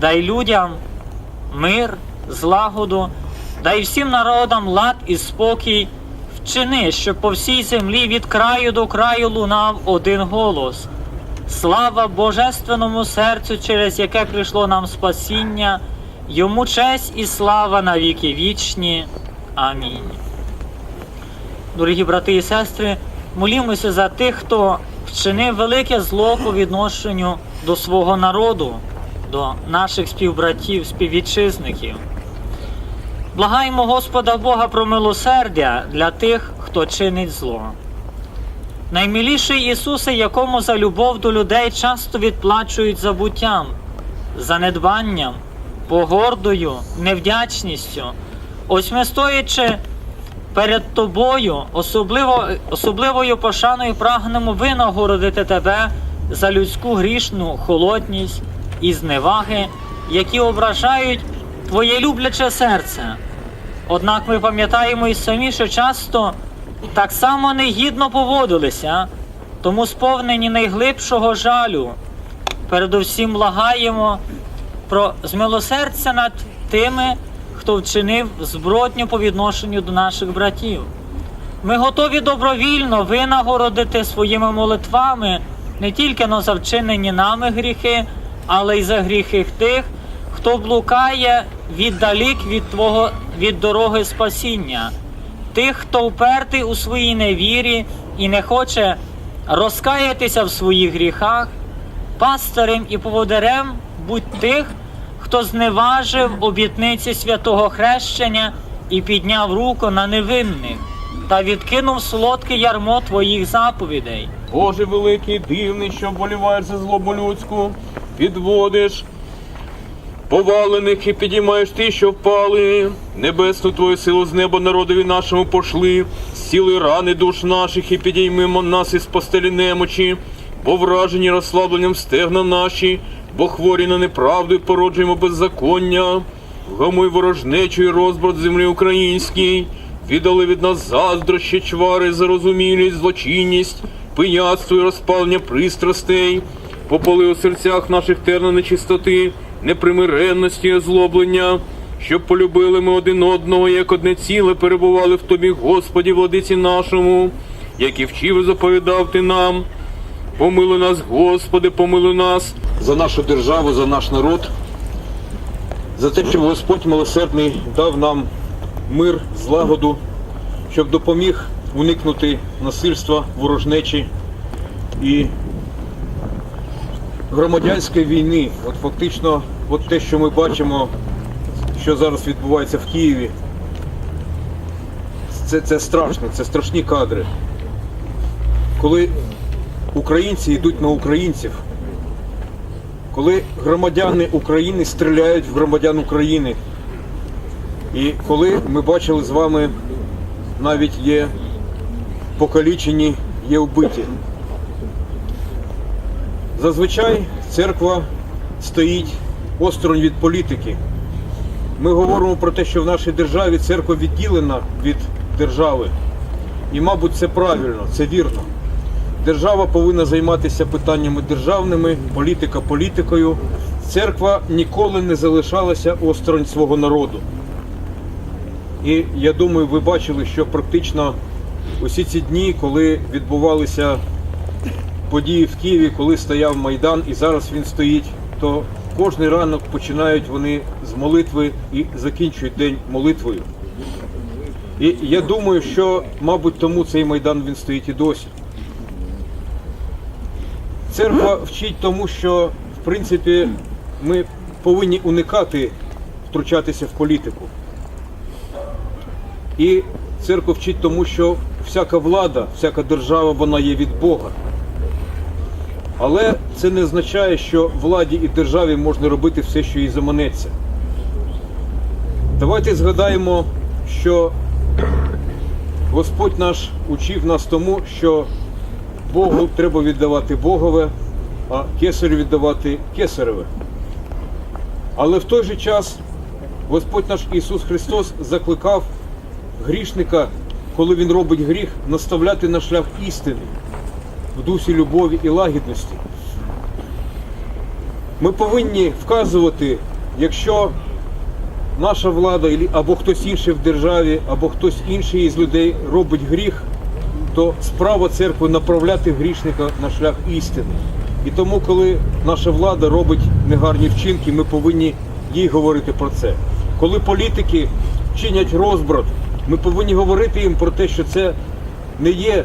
дай людям мир, злагоду, дай всім народам лад і спокій. Вчини, щоб по всій землі від краю до краю лунав один голос. Слава Божественному серцю, через яке прийшло нам спасіння, йому честь і слава на віки вічні. Амінь. Дорогі брати і сестри, молімося за тих, хто вчинив велике зло по відношенню до свого народу, до наших співбратів, співвітчизників. Благаємо Господа Бога про милосердя для тих, хто чинить зло. Наймиліший Ісусе, якому за любов до людей часто відплачують забуттям, занедбанням, погордою, невдячністю. Ось ми стоячи перед тобою, особливо, особливою пошаною прагнемо винагородити тебе за людську грішну холодність і зневаги, які ображають твоє любляче серце. Однак ми пам'ятаємо і самі, що часто так само негідно поводилися, тому сповнені найглибшого жалю. Передусім лагаємо про змилосердя над тими, хто вчинив збродню по відношенню до наших братів. Ми готові добровільно винагородити своїми молитвами не тільки но за вчинені нами гріхи, але й за гріхи тих, хто блукає віддалік від Твого від дороги спасіння, тих, хто впертий у своїй невірі і не хоче розкаятися в своїх гріхах, пастирем і поводарем будь тих, хто зневажив обітниці святого хрещення і підняв руку на невинних та відкинув солодке ярмо твоїх заповідей. Боже великий, дивний, що вболіваєш за злобу людську, підводиш. Повалених і підіймаєш ті, що впали. Небесну твою силу з неба народові нашому пошли, сіли рани душ наших і підіймемо нас із постелі немочі, бо вражені розслабленням стегна наші, бо хворі на неправду і породжуємо беззаконня. Гамуй ворожнечу і розброд землі українській, віддали від нас заздрощі, чвари, зарозумілість, злочинність, пияцтво і розпалення пристрастей, попали у серцях наших терна нечистоти, непримиренності і озлоблення, щоб полюбили ми один одного, як одне ціле перебували в тобі, Господі, владиці нашому, як і вчив і заповідав ти нам. Помилуй нас, Господи, помилуй нас за нашу державу, за наш народ за те, щоб Господь милосердний дав нам мир, злагоду, щоб допоміг уникнути насильства, ворожнечі і громадянської війни. От фактично, от те, що ми бачимо, що зараз відбувається в Києві, це, це страшно, це страшні кадри. Коли українці йдуть на українців, коли громадяни України стріляють в громадян України. І коли ми бачили з вами, навіть є покалічені, є вбиті. Зазвичай церква стоїть осторонь від політики. Ми говоримо про те, що в нашій державі церква відділена від держави. І, мабуть, це правильно, це вірно. Держава повинна займатися питаннями державними, політика політикою. Церква ніколи не залишалася осторонь свого народу. І я думаю, ви бачили, що практично усі ці дні, коли відбувалися події в Києві, коли стояв Майдан і зараз він стоїть, то кожний ранок починають вони з молитви і закінчують день молитвою. І я думаю, що, мабуть, тому цей Майдан він стоїть і досі. Церква вчить тому, що в принципі ми повинні уникати втручатися в політику. І церква вчить тому, що всяка влада, всяка держава, вона є від Бога. Але це не означає, що владі і державі можна робити все, що їй заманеться. Давайте згадаємо, що Господь наш учив нас тому, що Богу треба віддавати Богове, а кесарю віддавати кесареве. Але в той же час Господь наш Ісус Христос закликав грішника, коли він робить гріх, наставляти на шлях істини в дусі любові і лагідності. Ми повинні вказувати, якщо наша влада або хтось інший в державі, або хтось інший із людей робить гріх, то справа церкви направляти грішника на шлях істини. І тому, коли наша влада робить негарні вчинки, ми повинні їй говорити про це. Коли політики чинять розбрат, ми повинні говорити їм про те, що це не є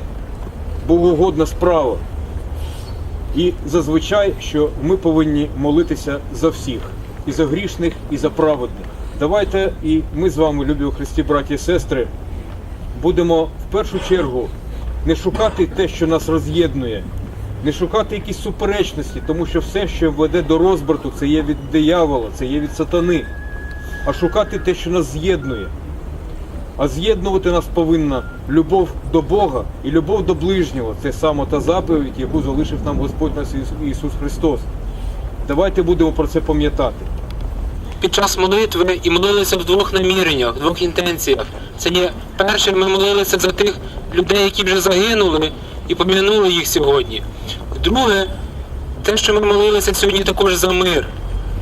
богоугодна справа. І зазвичай, що ми повинні молитися за всіх, і за грішних, і за праведних. Давайте і ми з вами, любі у Христі, браті і сестри, будемо в першу чергу не шукати те, що нас роз'єднує, не шукати якісь суперечності, тому що все, що веде до розбрату, це є від диявола, це є від сатани, а шукати те, що нас з'єднує. А з'єднувати нас повинна любов до Бога і любов до ближнього. Це саме та заповідь, яку залишив нам Господь наш Ісус- Христос. Давайте будемо про це пам'ятати. під час молитви і молилися в двох наміреннях, в двох інтенціях. Це є перше, ми молилися за тих людей, які вже загинули, і пом'янули їх сьогодні. Друге, те, що ми молилися сьогодні також за мир.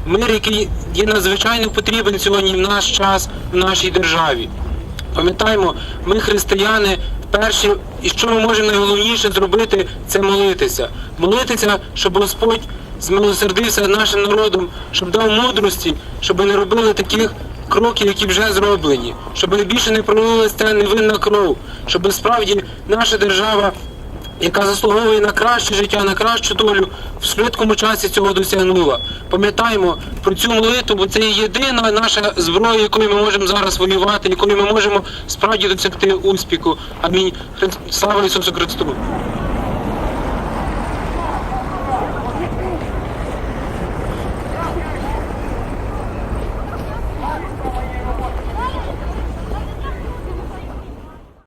Мир, який є надзвичайно потрібен сьогодні в наш час в нашій державі. Пам'ятаємо, ми християни перші, і що ми можемо найголовніше зробити, це молитися. Молитися, щоб Господь змилосердився нашим народом, щоб дав мудрості, щоб не робили таких кроків, які вже зроблені, щоб більше не пролилася невинна кров, щоб справді наша держава яка заслуговує на краще життя, на кращу долю, в швидкому часі цього досягнула. Пам'ятаємо про цю молитву, бо це єдина наша зброя, якою ми можемо зараз воювати, якою ми можемо справді досягти успіху. Амінь. Слава Ісусу Христу!